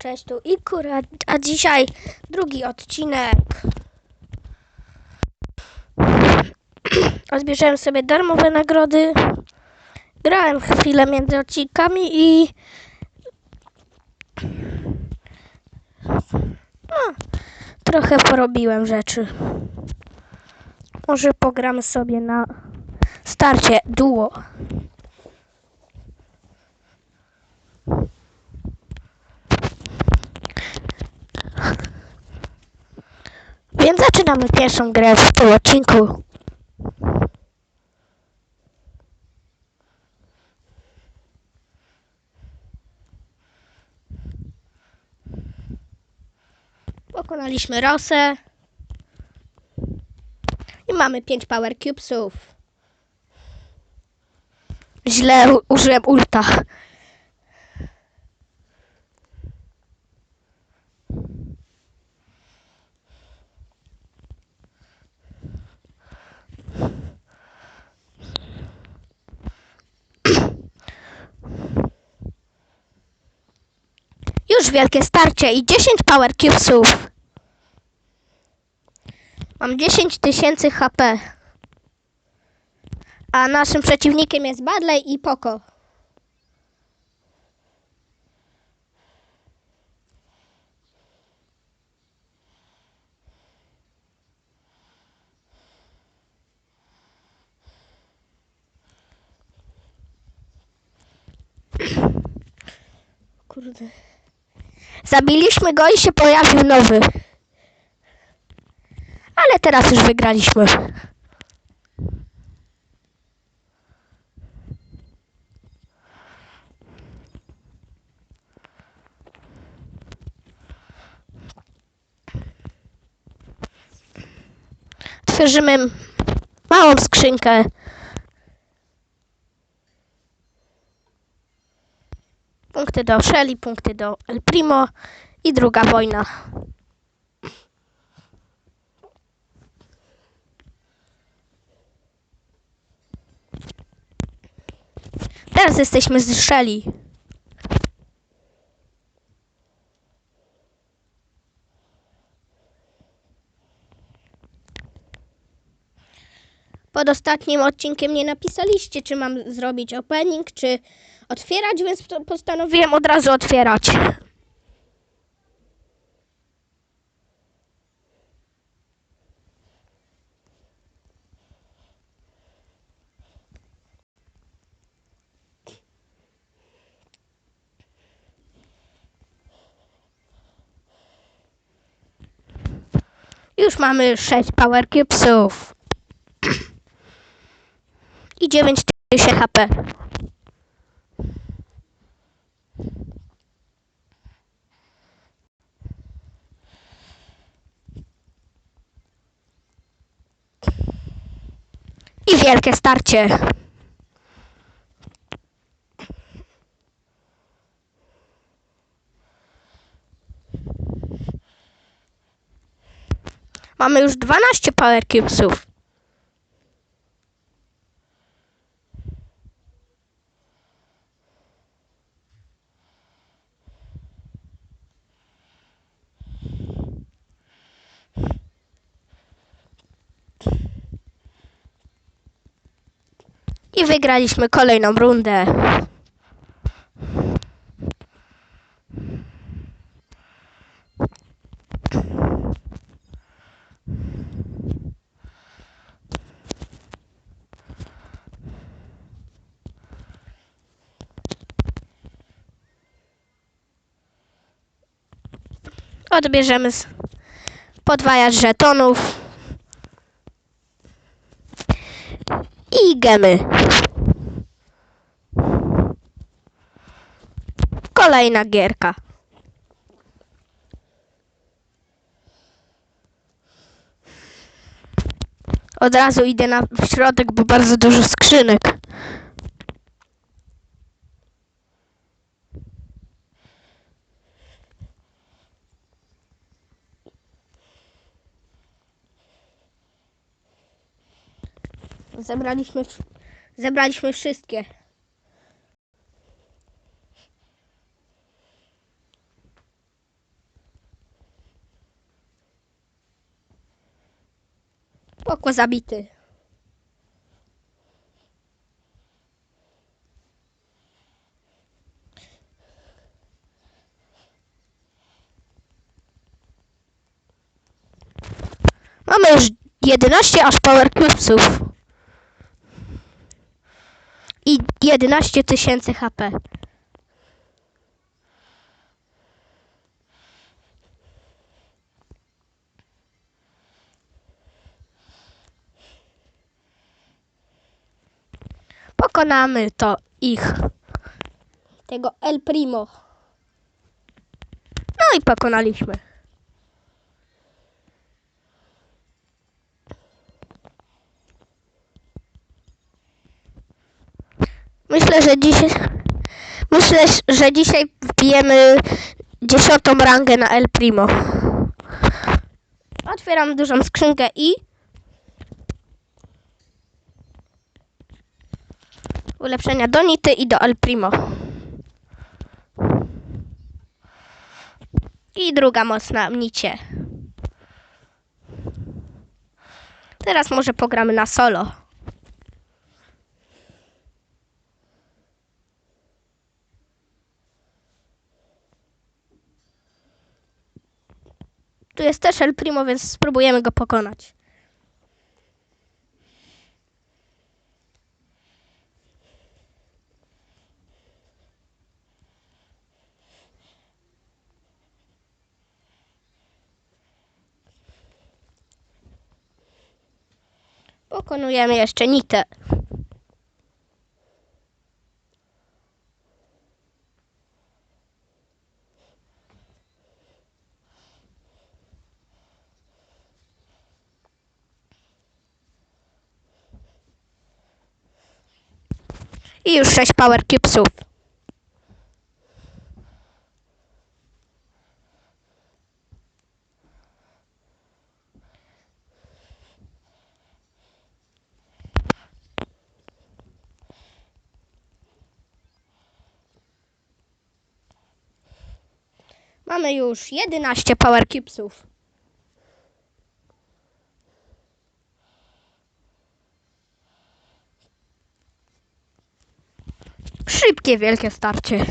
Cześć, tu Ikura, a dzisiaj drugi odcinek. Odbierzemy sobie darmowe nagrody. Grałem chwilę między odcinkami i... No, trochę porobiłem rzeczy. Może pogramy sobie na starcie duo. Więc zaczynamy pierwszą grę w tym odcinku. Pokonaliśmy Rosę. I mamy 5 Power Cubesów. Źle użyłem ulta. Wielkie starcie i 10 Power Cubesów. Mam 10 tysięcy HP. A naszym przeciwnikiem jest Badley i Poco. Kurde. Zabiliśmy go i się pojawił nowy. Ale teraz już wygraliśmy. Otworzymy małą skrzynkę. Punkty do Shelly, punkty do El Primo i druga wojna. Teraz jesteśmy z Shelly. Pod ostatnim odcinkiem nie napisaliście, czy mam zrobić opening, czy otwierać, więc postanowiłem od razu otwierać. Już mamy 6 Power Cubesów. I 9000 HP. Wielkie starcie. Mamy już 12 Power Cubesów. I wygraliśmy kolejną rundę. Odbierzemy z podwajacz żetonów. i gemy. Kolejna gierka. Od razu idę na środek, bo bardzo dużo skrzynek. Zebraliśmy, zebraliśmy wszystkie. Oko zabity. Mamy już 11 aż power cubesów. I 11 tysięcy HP. Pokonamy to ich. Tego El Primo. No i pokonaliśmy. Myślę, że dzisiaj. Myślę, że dzisiaj wbijemy dziesiątą rangę na El Primo. Otwieram dużą skrzynkę i. Ulepszenia do Nity i do El Primo. I druga mocna nicie. Teraz może pogramy na solo. Tu jest też El Primo, więc spróbujemy go pokonać. Pokonujemy jeszcze Nitę. I już 6 Power Cubesów. Już 11 Power Cubesów. Szybkie, wielkie starcie.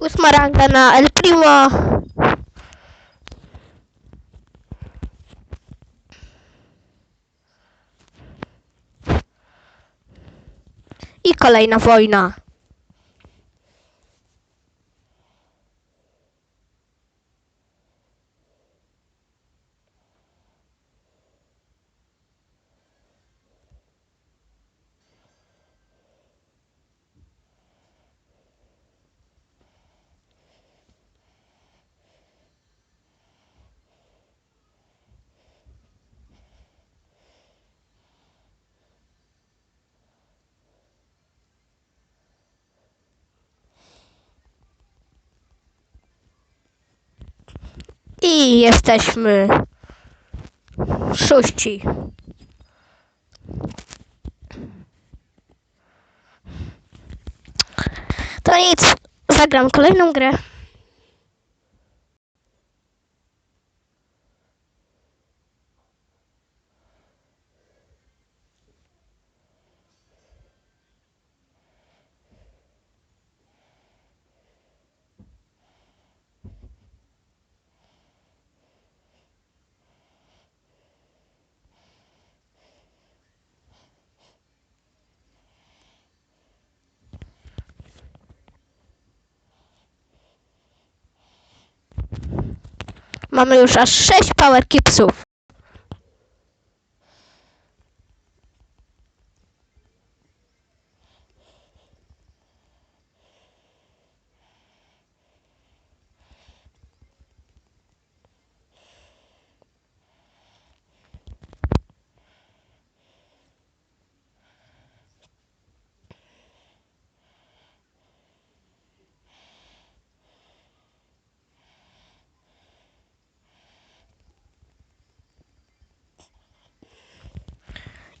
Ósma ranga na El Primo. I kolejna wojna. I jesteśmy szóści. To nic, zagram kolejną grę. Mamy już aż 6 power kipsów.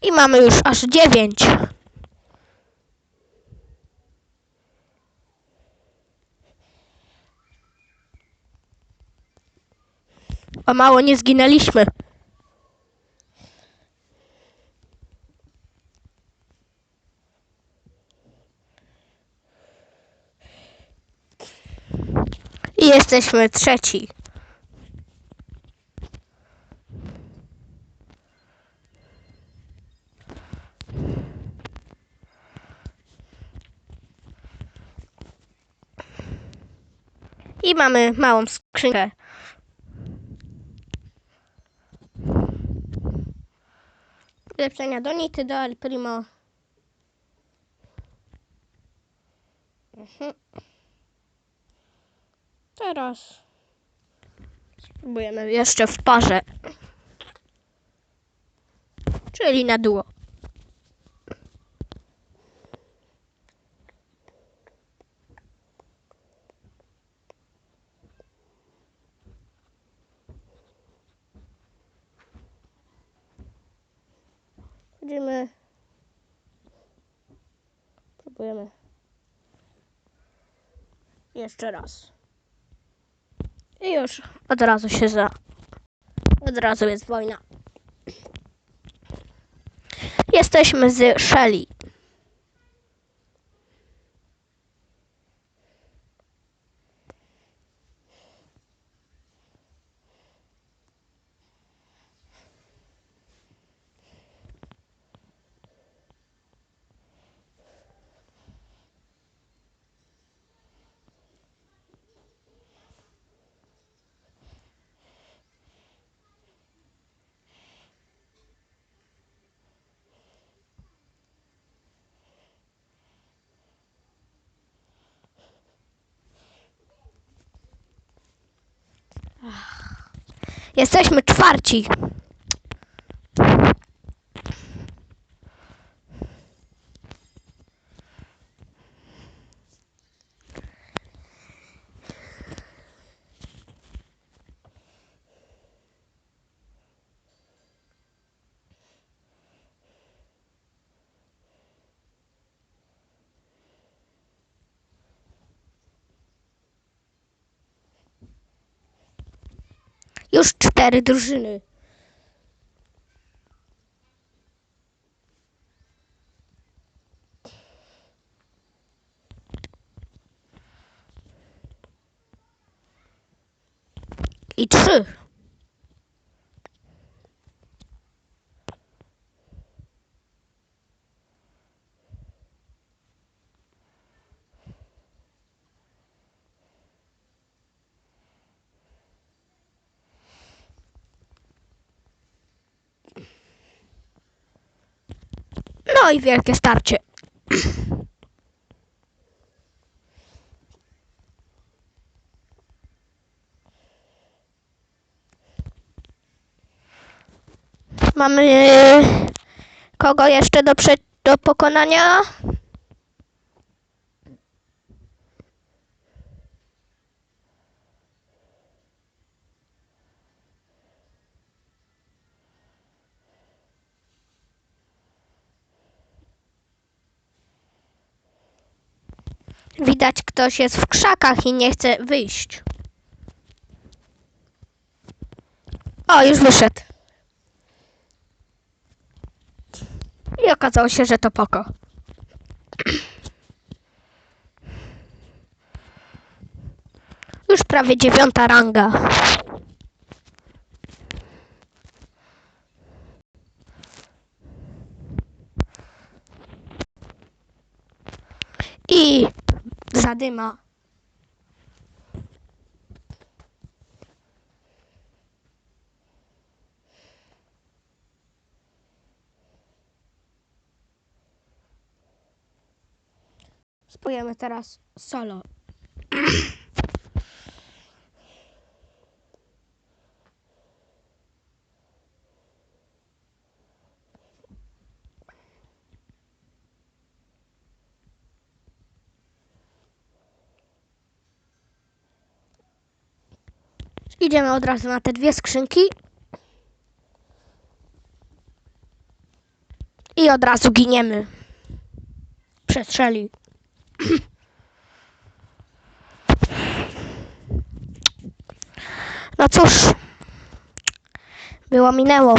I mamy już aż 9. O mało nie zginęliśmy. I jesteśmy trzeci. I mamy małą skrzynkę. Ulepszenia do Nity, do El Primo. Mhm. Teraz spróbujemy jeszcze w parze. Czyli na duo. Chodzimy. Próbujemy. Jeszcze raz. I już od razu się za. Od razu jest wojna. Jesteśmy z Shelly. Jesteśmy czwarci. Już cztery drużyny. I trzy. No i wielkie starcie. Mamy kogo jeszcze do, do pokonania? Widać, ktoś jest w krzakach i nie chce wyjść. O, już wyszedł. I okazało się, że to poko. Już prawie dziewiąta ranga. I zadyma. Spojemy teraz solo. Idziemy od razu na te dwie skrzynki. I od razu giniemy. Przestrzeli. No cóż, Było minęło.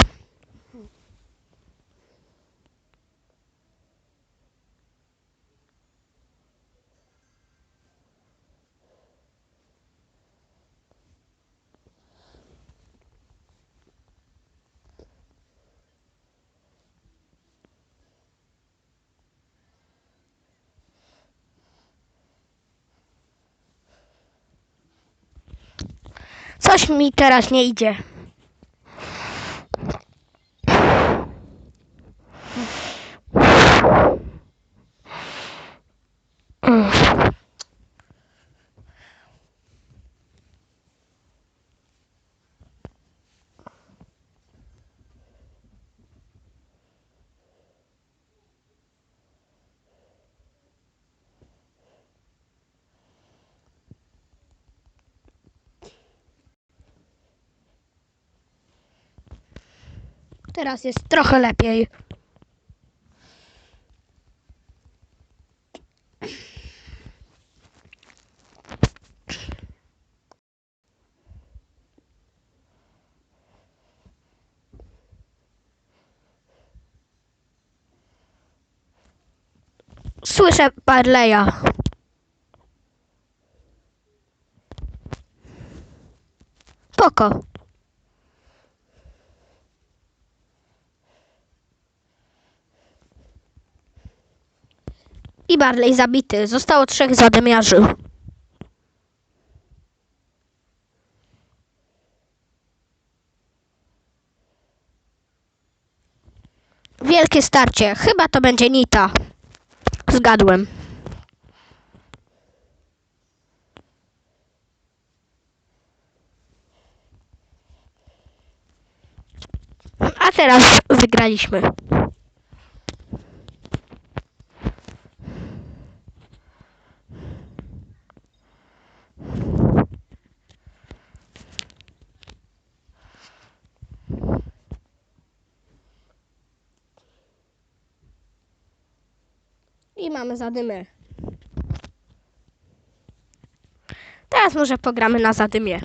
Coś mi teraz nie idzie. Teraz jest trochę lepiej. Słyszę Barleya. Poko. I Barley zabity. Zostało trzech zadymiarzy. Wielkie starcie. Chyba to będzie Nita. Zgadłem. A teraz wygraliśmy. Mamy zadymy. Teraz może pogramy na zadymie.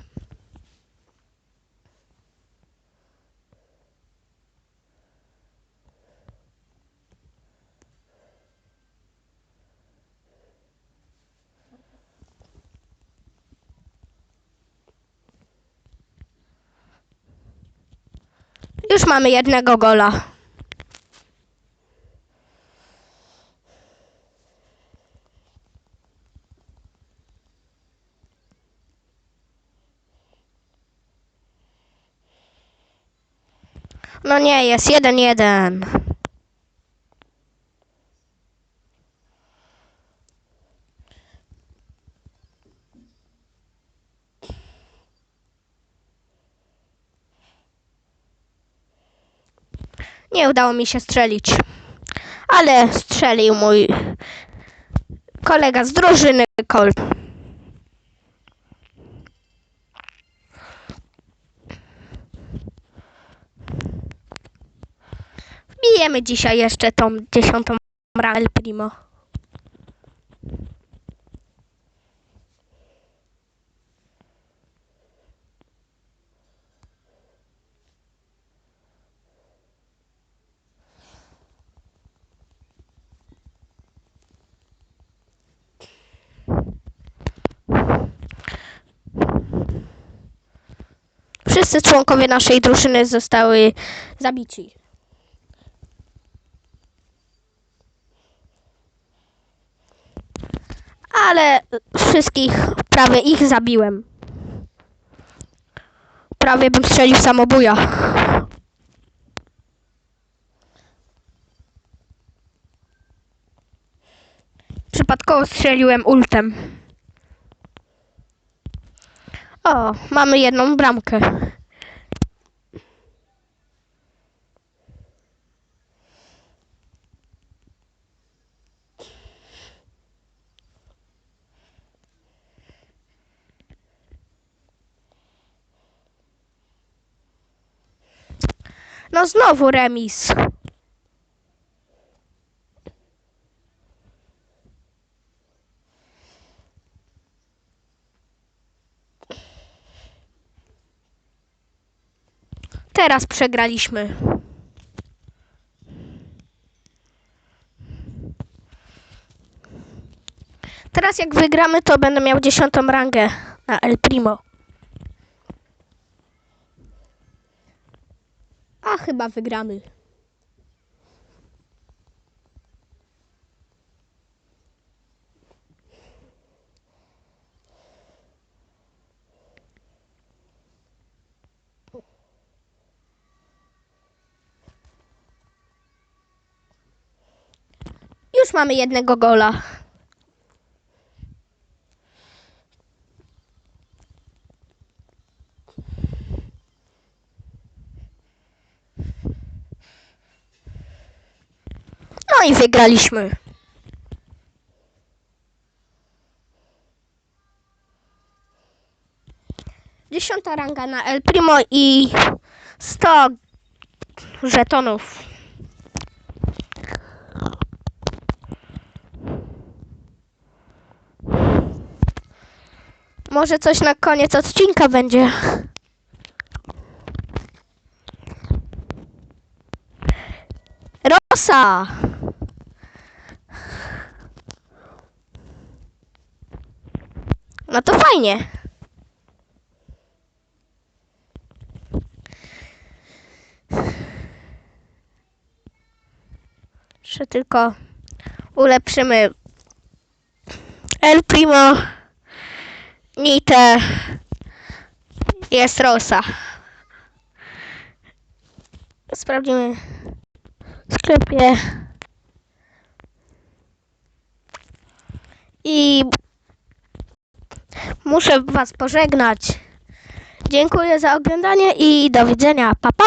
Już mamy jednego gola. No nie, jest jeden jeden. Nie udało mi się strzelić. Ale strzelił mój kolega z drużyny Colt. Bijemy dzisiaj jeszcze tą dziesiątą Rael Primo. Wszyscy członkowie naszej drużyny zostały zabici. Ale wszystkich, prawie ich zabiłem. Prawie bym strzelił samobuja. Przypadkowo strzeliłem ultem. O, mamy jedną bramkę. No znowu remis. Teraz przegraliśmy. Teraz jak wygramy, to będę miał dziesiątą rangę na El Primo. A chyba wygramy. Już mamy jednego gola. No i wygraliśmy. Dziesiąta ranga na El Primo i 100 żetonów. Może coś na koniec odcinka będzie. Rosa! No to fajnie. Jeszcze tylko ulepszymy El Primo. Nite jest Rosa. Sprawdzimy w sklepie. I muszę Was pożegnać. Dziękuję za oglądanie i do widzenia. Pa pa!